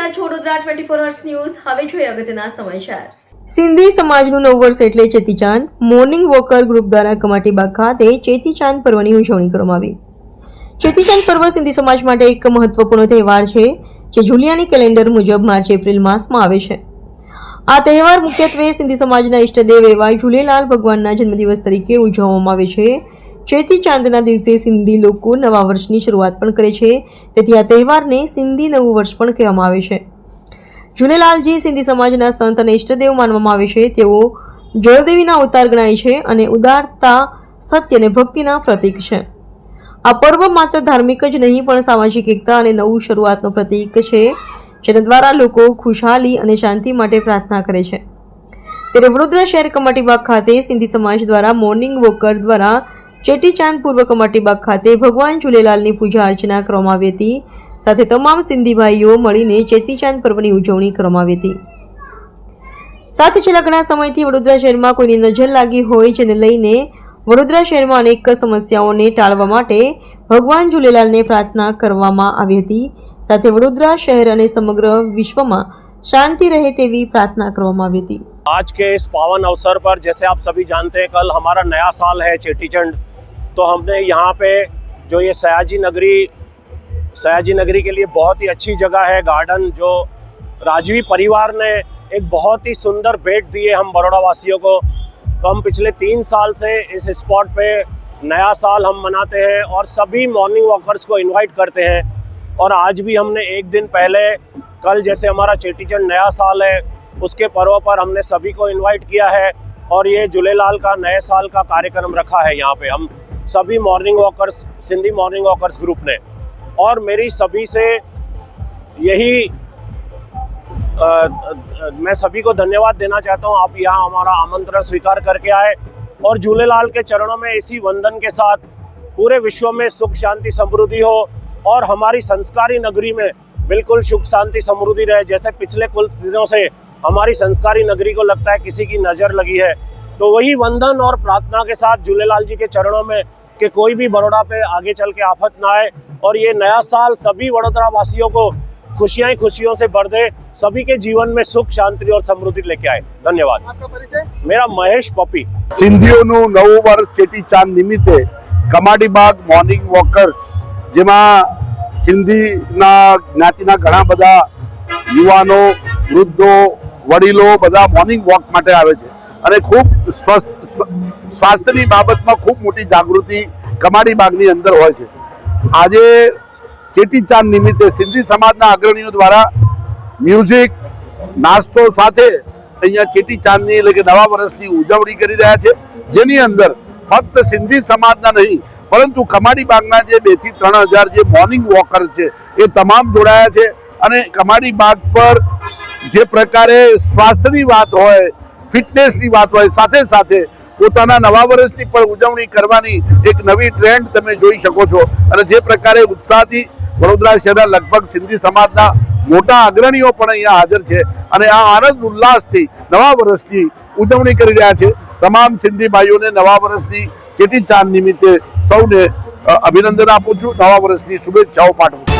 રહ્યા છો Vadodara hours news હવે જોઈએ અગત્યના સમાચાર. સિંધી સમાજનું નવું વર્ષ એટલે ચેતીચાંદ. મોર્નિંગ વોકર ગ્રુપ દ્વારા કમાટીબાગ ખાતે ચેતીચાંદ પર્વની ઉજવણી કરવામાં આવી. ચેતીચાંદ પર્વ સિંધી સમાજ માટે એક મહત્વપૂર્ણ તહેવાર છે, જે જુલિયાની કેલેન્ડર મુજબ માર્ચ, એપ્રિલ માસમાં આવે છે. આ તહેવાર મુખ્યત્વે સિંધી સમાજના ઈષ્ટદેવ એવા ઝૂલેલાલ ભગવાનના જન્મદિવસ તરીકે ઉજવવામાં આવે છે ચેતી ચાંદના દિવસે સિંધી લોકો નવા વર્ષની શરૂઆત પણ કરે છે. તેથી આ તહેવારને સિંધી નવું વર્ષ પણ કહેવામાં આવે છે. ઝૂલેલાલજી સિંધી સમાજના સંત અને ઇષ્ટદેવ માનવામાં આવે છે. તેઓ જળદેવીના અવતાર ગણાય છે અને ઉદારતા, સત્ય અને ભક્તિના પ્રતીક છે. આ પર્વ માત્ર ધાર્મિક જ નહીં, પણ સામાજિક એકતા અને નવું શરૂઆતનો પ્રતીક છે, જેના દ્વારા લોકો ખુશહાલી અને શાંતિ માટે પ્રાર્થના કરે છે. ત્યારે વડોદરા શહેર કમાટીબાગ ખાતે સિંધી સમાજ દ્વારા મોર્નિંગ વોકર દ્વારા ચેટીચાંદ પૂર્વ કમાટીબાગ ખાતે ભગવાન ઝૂલેલાલની પૂજા અર્ચના કરવામાં આવી હતી સાથે તમામ સિંધી ભાઈઓ મળીને ચેતીચાંદ પર્વની ઉજવણી કરવામાં આવી હતી સાથે છેલ્લા ઘણા સમયથી વડોદરા શહેરમાં કોઈની નજર લાગી હોય જેને લઈને વડોદરા શહેરમાં અનેક સમસ્યાઓને ટાળવા માટે ભગવાન ઝૂલેલાલને પ્રાર્થના કરવામાં આવી હતી સાથે વડોદરા શહેર અને સમગ્ર વિશ્વમાં શાંતિ રહે તેવી પ્રાર્થના કરવામાં આવી હતી आज के इस पावन अवसर पर जैसे आप सभी जानते हैं कल हमारा नया साल है चेटीचंड तो हमने यहाँ पे जो ये सयाजी नगरी सयाजी नगरी के लिए बहुत ही अच्छी जगह है गार्डन जो राजवी परिवार ने एक बहुत ही सुंदर भेंट दिए हम बड़ौदा वासियों को। तो हम पिछले तीन साल से इस स्पॉट पे नया साल हम मनाते हैं और सभी मॉर्निंग वॉकर्स को इनवाइट करते हैं। और आज भी हमने एक दिन पहले, कल जैसे हमारा चेटीचंड नया साल है, उसके पर्व पर हमने सभी को इनवाइट किया है और ये झूलेलाल का नए साल का कार्यक्रम रखा है यहाँ पे। हम सभी morning walkers Sindhi morning walkers group ने। और मेरी सभी से यही अ, मैं सभी को धन्यवाद देना चाहता हूँ। आप यहाँ हमारा आमंत्रण स्वीकार करके आए और झूलेलाल के चरणों में इसी वंदन के साथ पूरे विश्व में सुख शांति समृद्धि हो और हमारी संस्कारी नगरी में बिल्कुल सुख शांति समृद्धि रहे। जैसे पिछले कुछ दिनों से हमारी संस्कारी नगरी को लगता है किसी की नज़र लगी है। तो वही वंदन और प्रार्थना के साथ झूलेलाल जी के चरणों में कि कोई भी बड़ौदा पे आगे चल के आफत ना आए और ये नया साल सभी वडोदरा वासियों को खुशियां ही खुशियों से भर दे सभी के जीवन में सुख शांति और समृद्धि लेके आए धन्यवाद आपका परिचय मेरा महेश पपी સિંધીઓનું નવું વર્ષ ચેટી ચાંદ નિમિત્તે કમાડીબાગ મોર્નિંગ વોકર્સ જેમાં સિંધીના જ્ઞાતિના ઘણા બધા યુવાનો વૃદ્ધો વડીલો બધા મોર્નિંગ વોક માટે આવે છે અને ખૂબ સ્વસ્થ સ્વાસ્થ્યની બાબતમાં ખૂબ મોટી જાગૃતિ કમાડી બાગની અંદર હોય છે. આજે ચેટીચાંદ નિમિત્તે સિંધી સમાજના અગ્રણીઓ દ્વારા મ્યુઝિક, નાસ્તો સાથે અહીંયા ચેટીચાંદની એટલે કે નવા વર્ષની ઉજવણી કરી રહ્યા છે. જેની અંદર ફક્ત સિંધી સમાજના નહીં, પરંતુ કમાડી બાગના જે બેથી ત્રણ હજાર જે મોર્નિંગ વોકર છે, એ તમામ જોડાયા છે. અને કમાડી બાગ પર જે પ્રકારે સ્વાસ્થ્યની વાત હોય ફિટનેસની વાત હોય, સાથે સાથે પોતાના નવા વર્ષની પણ ઉજવણી કરવાની એક નવી ટ્રેન્ડ તમે જોઈ શકો છો. અને જે પ્રકારે ઉત્સાહથી વડોદરા શહેરના લગભગ સિંધી સમાજના મોટા અગ્રણીઓ પણ અહીંયા હાજર છે અને આ આનંદ ઉલ્લાસથી નવા વર્ષની ઉજવણી કરી રહ્યા છે. તમામ સિંધી ભાઈઓને નવા વર્ષની ચેટી ચાંદ નિમિત્તે સૌને અભિનંદન આપું છું. નવા વર્ષની શુભેચ્છાઓ પાઠવું છું.